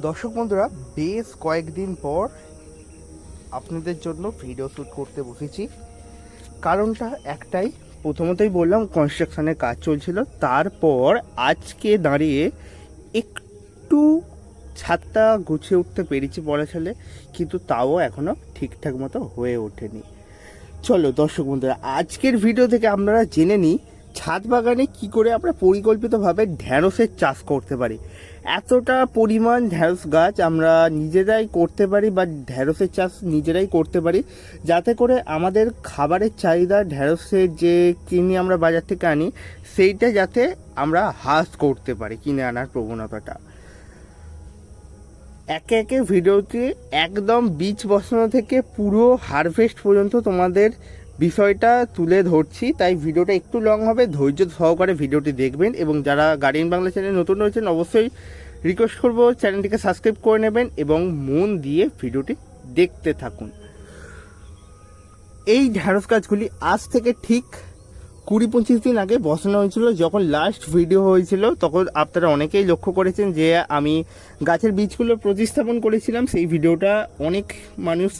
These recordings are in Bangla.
দর্শক বন্ধুরা, বেশ কয়েকদিন পর আপনাদের জন্য ভিডিও শ্যুট করতে বসেছি। কারণটা একটাই, প্রথমতই বললাম কনস্ট্রাকশানের কাজ চলছিল। তারপর আজকে দাঁড়িয়ে একটু ছাদটা গুছিয়ে উঠতে পেরেছি বলা চলে, কিন্তু তাও এখনও ঠিকঠাক মতো হয়ে ওঠেনি। চলো দর্শক বন্ধুরা, আজকের ভিডিও থেকে আপনারা জেনে নিই ছাদ বাগানে কি করে আমরা পরিকল্পিতভাবে ঢ্যাঁড়সের চাষ করতে পারি? এতটা পরিমাণ ঢ্যাঁড়স গাছ আমরা নিজেরাই করতে পারি বা ঢ্যাঁড়সের চাষ নিজেরাই করতে পারি, যাতে করে আমাদের খাবারের চাহিদা ঢ্যাঁড়সের যে কিনে আমরা বাজার থেকে আনি, সেইটা যাতে আমরা হ্রাস করতে পারি কিনে আনার প্রবণতাটা। একে একে ভিডিওতে একদম বীজ বসানো থেকে পুরো হারভেস্ট পর্যন্ত তোমাদের বিষয়টা তুলে ধরছি, তাই ভিডিওটা একটু লং হবে। ধৈর্য সহকারে ভিডিওটি দেখবেন এবং যারা গার্ডিয়ান বাংলা চ্যানেল নতুন রয়েছেন, অবশ্যই রিকোয়েস্ট করব চ্যানেলটিকে সাবস্ক্রাইব করে নেবেন এবং মন দিয়ে ভিডিওটি দেখতে থাকুন। এই ঢ্যাঁড়স গাছগুলি আজ থেকে ঠিক কুড়ি পঁচিশ দিন আগে বসানো হয়েছিল, যখন লাস্ট ভিডিও হয়েছিল, তখন আপনারা অনেকেই লক্ষ্য করেছেন যে আমি গাছের বীজগুলো প্রতিস্থাপন করেছিলাম। সেই ভিডিওটা অনেক মানুষ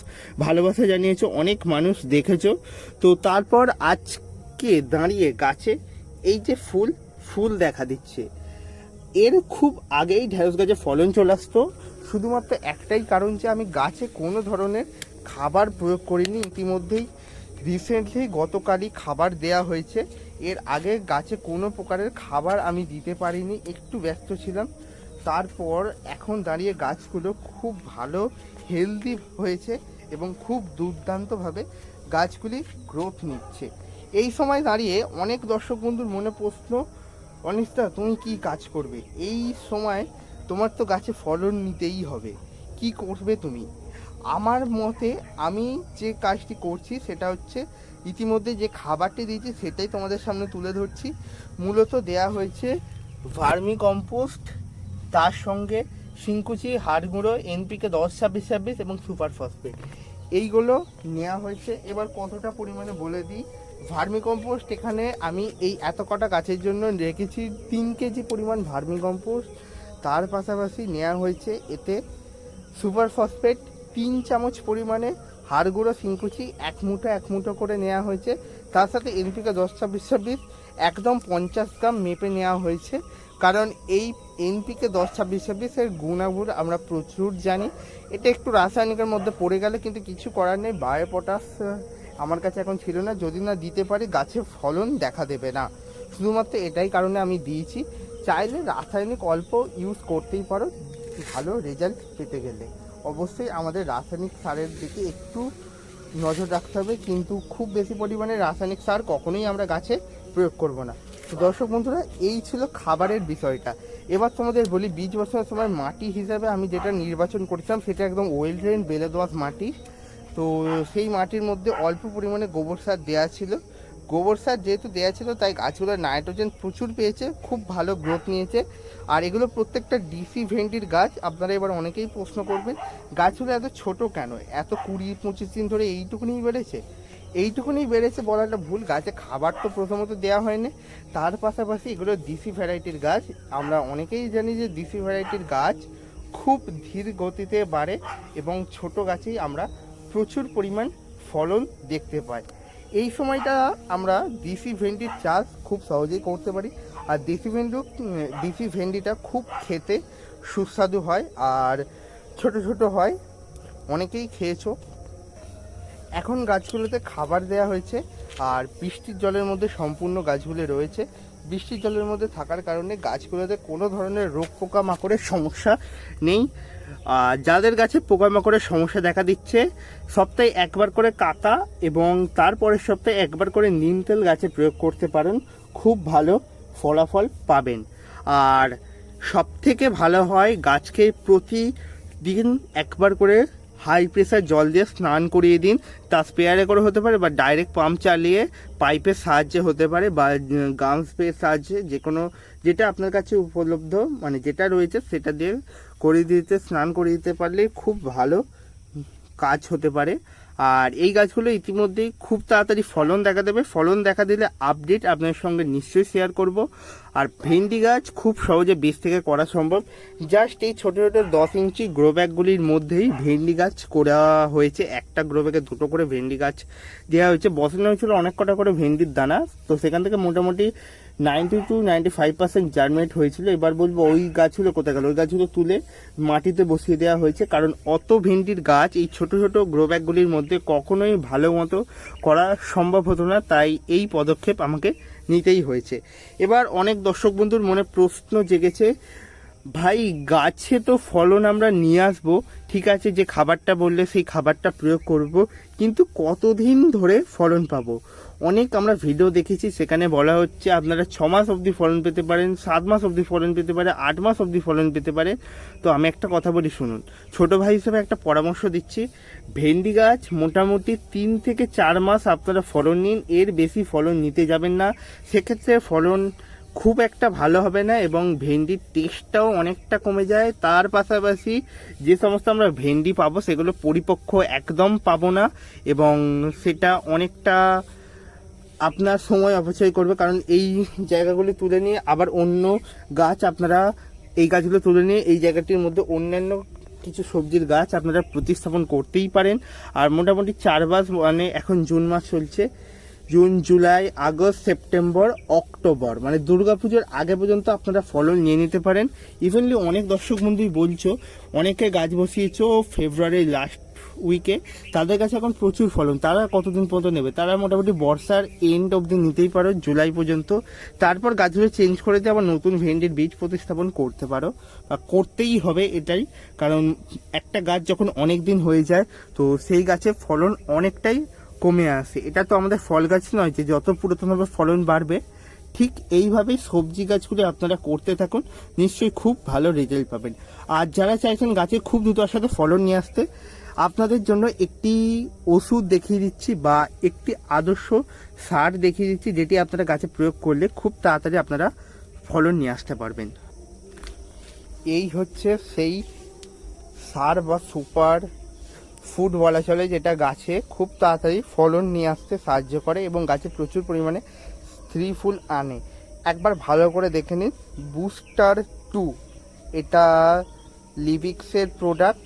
ভালোবাসা জানিয়েছে, অনেক মানুষ দেখেছ। তো তারপর আজকে দাঁড়িয়ে গাছে এই যে ফুল ফুল দেখা দিচ্ছে। এর খুব আগেই ঢেঁড়স গাছে ফলন চলে আসতো। শুধুমাত্র একটাই কারণ যে আমি গাছে কোনো ধরনের খাবার প্রয়োগ করিনি, ইতিমধ্যেই রিসেন্টলি গতকালই খাবার দেয়া হয়েছে। এর আগে গাছে কোনো প্রকারের খাবার আমি দিতে পারিনি, একটু ব্যস্ত ছিলাম। তারপর এখন দাঁড়িয়ে গাছগুলো খুব ভালো হেলদি হয়েছে এবং খুব দুর্দান্তভাবে গাছগুলি গ্রোথ নিচ্ছে। এই সময় দাঁড়িয়ে অনেক দর্শক বন্ধুর মনে প্রশ্ন, অনিস্তা, তুমি কি কাজ করবে? এই সময় তোমার তো গাছে ফলন নিতেই হবে। কি করবে তুমি? আমার মতে আমি যে কাজটি করছি সেটা হচ্ছে ইতিমধ্যে যে খাবারটি দিয়েছি সেটাই তোমাদের সামনে তুলে ধরছি। মূলত দেয়া হয়েছে ভার্মি কম্পোস্ট, তার সঙ্গে শিংকুচি হাড় গুঁড়ো এনপিকে দশ, ছাব্বিশ ছাব্বিশ এবং সুপার ফসফেট। এইগুলো নেওয়া হয়েছে। এবার কতটা পরিমাণে বলে দিই? ভার্মি কম্পোস্ট এখানে আমি এই এত কটা গাছের জন্য রেখেছি। তিন কেজি পরিমাণ ভার্মি কম্পোস্ট। তার পাশাপাশি নেওয়া হয়েছে এতে সুপার ফসফেট তিন চামচ পরিমাণে হাড় গুঁড়ো এক মুঠো এক মুঠো করে নেওয়া হয়েছে। তার সাথে এনপিকে দশ ছাব্বিশ ছাব্বিশ, একদম পঞ্চাশ গ্রাম মেপে নেওয়া হয়েছে। কারণ এই এনপিকে দশ ছাব্বিশ ছাব্বিশের গুণাগুণ আমরা প্রচুর জানি। এটা একটু রাসায়নিকের মধ্যে পড়ে গেলে কিন্তু কিছু করার নেই। বায়ো পটাশ আমার কাছে এখন ছিল না। যদি না দিতে পারি, গাছে ফলন দেখা দেবে না। শুধুমাত্র এটাই কারণে আমি দিয়েছি। চাইলে রাসায়নিক অল্প ইউজ করতেই পারো। ভালো রেজাল্ট পেতে গেলে। অবশ্যই আমাদের রাসায়নিক সারের দিকে একটু নজর রাখতে হবে, কিন্তু খুব বেশি পরিমাণে রাসায়নিক সার কখনোই আমরা গাছে প্রয়োগ করব না। তো দর্শক বন্ধুরা, এই ছিল খাবারের বিষয়টা। এবার তোমাদের বলি, বীজ বসানোর সময় মাটি হিসাবে আমি যেটা নির্বাচন করেছিলাম, সেটা একদম ওয়েল ড্রেন বেলে দোয়াশ মাটি। তো সেই মাটির মধ্যে অল্প পরিমাণে গোবর সার দেওয়া ছিল। গোবর সার যেহেতু দেওয়া ছিল, তাই গাছগুলো নাইট্রোজেন প্রচুর পেয়েছে, খুব ভালো গ্রোথ নিয়েছে। আর এগুলো প্রত্যেকটা ডিসি ভেন্টির গাছ, আপনারা এবার অনেকেই প্রশ্ন করবেন, গাছগুলো এত ছোট কেন? এত কুড়ি, পঁচিশ দিন ধরে এইটুকুনি বেড়েছে? এইটুকুনি বেড়েছে বলাটা ভুল, গাছে খাবার তো প্রথমত দেওয়া হয়নি। তার পাশাপাশি এগুলো ডিসি ভ্যারাইটির গাছ, আমরা অনেকেই জানি যে ডিসি ভ্যারাইটির গাছ খুব ধীর গতিতে বাড়ে এবং ছোট গাছেই আমরা প্রচুর পরিমাণ ফলন দেখতে পাই। এই সময়টা আমরা দেশি ভেন্ডির চাষ খুব সহজেই করতে পারি। আর দেশি ভেন্ডু দেশি ভেন্ডিটা খুব খেতে সুস্বাদু হয় আর ছোট ছোট হয়। অনেকেই খেয়েছো। এখন গাছগুলোতে খাবার দেওয়া হয়েছে আর বৃষ্টির জলের মধ্যে সম্পূর্ণ গাছগুলো রয়েছে। বৃষ্টির জলের মধ্যে থাকার কারণে গাছগুলোতে কোনো ধরনের রোগ পোকা মাকড়ের সমস্যা নেই। আর যাদের গাছে পোকামাকড়ের সমস্যা দেখা দিচ্ছে, সপ্তাহে একবার করে কাতা এবং তারপরের সপ্তাহে একবার করে নিম তেল গাছে প্রয়োগ করতে পারেন। খুব ভালো। ফলাফল পাবেন। আর সব থেকে ভালো হয় গাছকে প্রতিদিন একবার করে হাই প্রেসার জল দিয়ে স্নান করিয়ে দিন। তা স্পেয়ারে করে হতে পারে বা ডাইরেক্ট পাম্প চালিয়ে পাইপের সাহায্যে হতে পারে বা গান স্প্রের সাহায্যে যে কোনো যেটা আপনার কাছে উপলব্ধ মানে যেটা রয়েছে সেটা দিয়ে করে দিতে, স্নান করে দিতে পারলে খুব ভালো কাজ হতে পারে। আর এই গাছগুলো ইতিমধ্যেই খুব তাড়াতাড়ি ফলন দেখা দেবে। ফলন দেখা দিলে আপডেট আপনার সঙ্গে নিশ্চয়ই শেয়ার করব। আর ভেন্ডি গাছ খুব সহজে বীজ থেকে করা সম্ভব। জাস্ট এই ছোটো ছোটো দশ ইঞ্চি গ্রো ব্যাগগুলির মধ্যেই ভেন্ডি গাছ করা হয়েছে। একটা গ্রো ব্যাগে দুটো করে ভেন্ডি গাছ দেওয়া হয়েছে। বসানো হয়েছিল অনেক কটা করে ভেন্ডির দানা। তো সেখান থেকে মোটামুটি ninety to ninety five percent জার্মেট হয়েছিল। এবার বলব ওই গাছগুলো কোথায় গেল? ওই গাছগুলো তুলে মাটিতে বসিয়ে দেওয়া হয়েছে। কারণ অত ভেন্ডির গাছ এই ছোট ছোট গ্রো ব্যাগগুলির মধ্যে কখনোই ভালো মতো করা সম্ভব হতো না। তাই এই পদক্ষেপ আমাকে নিতেই হয়েছে। এবার অনেক দর্শক বন্ধুর মনে প্রশ্ন জেগেছে, ভাই, গাছে তো ফলন আমরা নিয়ে আসব। ঠিক আছে যে খাবারটা বললে সেই খাবারটা প্রয়োগ করব, কিন্তু কতদিন ধরে ফলন পাবো? অনেক আমরা ভিডিও দেখেছি, সেখানে বলা হচ্ছে আপনারা ছ মাস অবধি ফলন পেতে পারেন, সাত মাস অবধি ফলন পেতে পারে, আট মাস অবধি ফলন পেতে পারে। তো আমি একটা কথা বলি, শুনুন। ছোট ভাই হিসেবে একটা পরামর্শ দিচ্ছি। ভেন্ডি গাছ মোটামুটি তিন থেকে চার মাস আপনারা ফলন নিন, এর বেশি ফলন নিতে যাবেন না। সেক্ষেত্রে ফলন খুব একটা ভালো হবে না এবং ভেন্ডির টেস্টটাও অনেকটা কমে যায়। তার পাশাপাশি যে সমস্ত আমরা ভেন্ডি পাবো, সেগুলো পরিপক্ক একদম পাবো না এবং সেটা অনেকটা আপনার সময় অপচয় করবে, কারণ এই জায়গাগুলি তুলে নিয়ে আবার অন্য গাছ আপনারা এই গাছগুলো তুলে নিয়ে এই জায়গাটির মধ্যে অন্যান্য কিছু সবজির গাছ আপনারা প্রতিস্থাপন করতেই পারেন। আর মোটামুটি চার মাস মানে এখন জুন মাস চলছে, June, July, August, September, October. মানে দুর্গাপুজোর আগে পর্যন্ত আপনারা ফলন নিয়ে নিতে পারেন। ইভেনলি অনেক দর্শক বন্ধুই বলছো, অনেকে গাছ বসিয়েছো ফেব্রুয়ারি লাস্ট উইকে তাদের কাছে এখন প্রচুর ফলন। তারা কতদিন পর্যন্ত নেবে? তারা মোটামুটি বর্ষার এন্ড অবধি নিতেই পারো, জুলাই পর্যন্ত। তারপর গাছগুলো চেঞ্জ করে দিয়ে আবার নতুন ভেন্ডির বীজ প্রতিস্থাপন করতে পারো। বা করতেই হবে এটাই, কারণ একটা গাছ যখন অনেক দিন হয়ে যায়, তো সেই গাছের ফলন অনেকটাই কমে আসে। এটা তো আমাদের ফল গাছ নয় যে যত পুরাতনভাবে ফলন বাড়বে, ঠিক এইভাবেই সবজি গাছগুলি আপনারা করতে থাকুন, নিশ্চয়ই খুব ভালো রেজাল্ট পাবেন। আর যারা চাইছেন গাছে খুব দ্রুত সাথে ফলন নিয়ে আসতে আপনাদের জন্য একটি ওষুধ দেখিয়ে দিচ্ছি বা একটি আদর্শ সার দেখিয়ে দিচ্ছি, যেটি আপনারা গাছে প্রয়োগ করলে খুব তাড়াতাড়ি আপনারা ফলন নিয়ে আসতে পারবেন। এই হচ্ছে সেই সার বা সুপার ফুড বলা চলে, যেটা গাছে খুব তাড়াতাড়ি ফলন নিয়ে আসতে সাহায্য করে এবং গাছে প্রচুর পরিমাণে স্ত্রী ফুল আনে। একবার ভালো করে দেখে নিন। বুস্টার টু, এটা লিবিক্সের প্রোডাক্ট।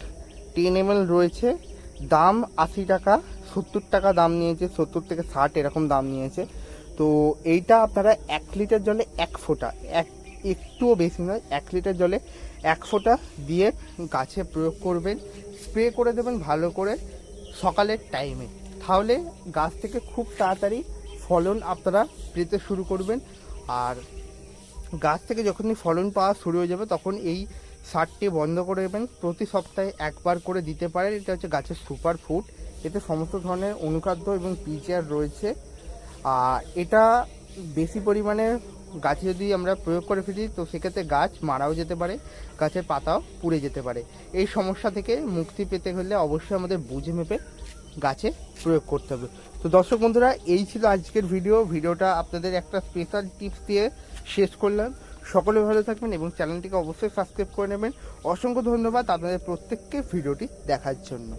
টেন এম রয়েছে। দাম আশি টাকা, সত্তর টাকা দাম নিয়েছে, সত্তর থেকে ষাট এরকম দাম নিয়েছে। তো এইটা আপনারা এক লিটার জলে এক ফোঁটা, এক, একটুও বেশি নয়, এক লিটার জলে এক ফোঁটা দিয়ে গাছে প্রয়োগ করবেন, স্প্রে করে দেবেন ভালো করে সকালের টাইমে তাহলে গাছ থেকে খুব তাড়াতাড়ি ফলন আপনারা পেতে শুরু করবেন। আর গাছ থেকে যখনই ফলন পাওয়া শুরু হয়ে যাবে, তখন এই সারটি বন্ধ করে দেবেন, প্রতি সপ্তাহে একবার করে দিতে পারেন। এটা হচ্ছে গাছের সুপার ফুড এতে সমস্ত ধরনের অনুখাদ্য এবং পিজিআর রয়েছে। আর এটা বেশি পরিমাণে গাছে যদি আমরা প্রয়োগ করে ফেলি, তো সেক্ষেত্রে গাছ মারাও যেতে পারে, গাছের পাতাও পুড়ে যেতে পারে। এই সমস্যা থেকে মুক্তি পেতে হলে অবশ্যই আমাদের বুঝে মেপে গাছে প্রয়োগ করতে হবে। তো দর্শক বন্ধুরা, এই ছিল আজকের ভিডিও। ভিডিওটা আপনাদের একটা স্পেশাল টিপস দিয়ে শেষ করলাম। সকলে ভালো থাকবেন এবং চ্যানেলটিকে অবশ্যই সাবস্ক্রাইব করে নেবেন। অসংখ্য ধন্যবাদ আপনাদের প্রত্যেককে ভিডিওটি দেখার জন্য।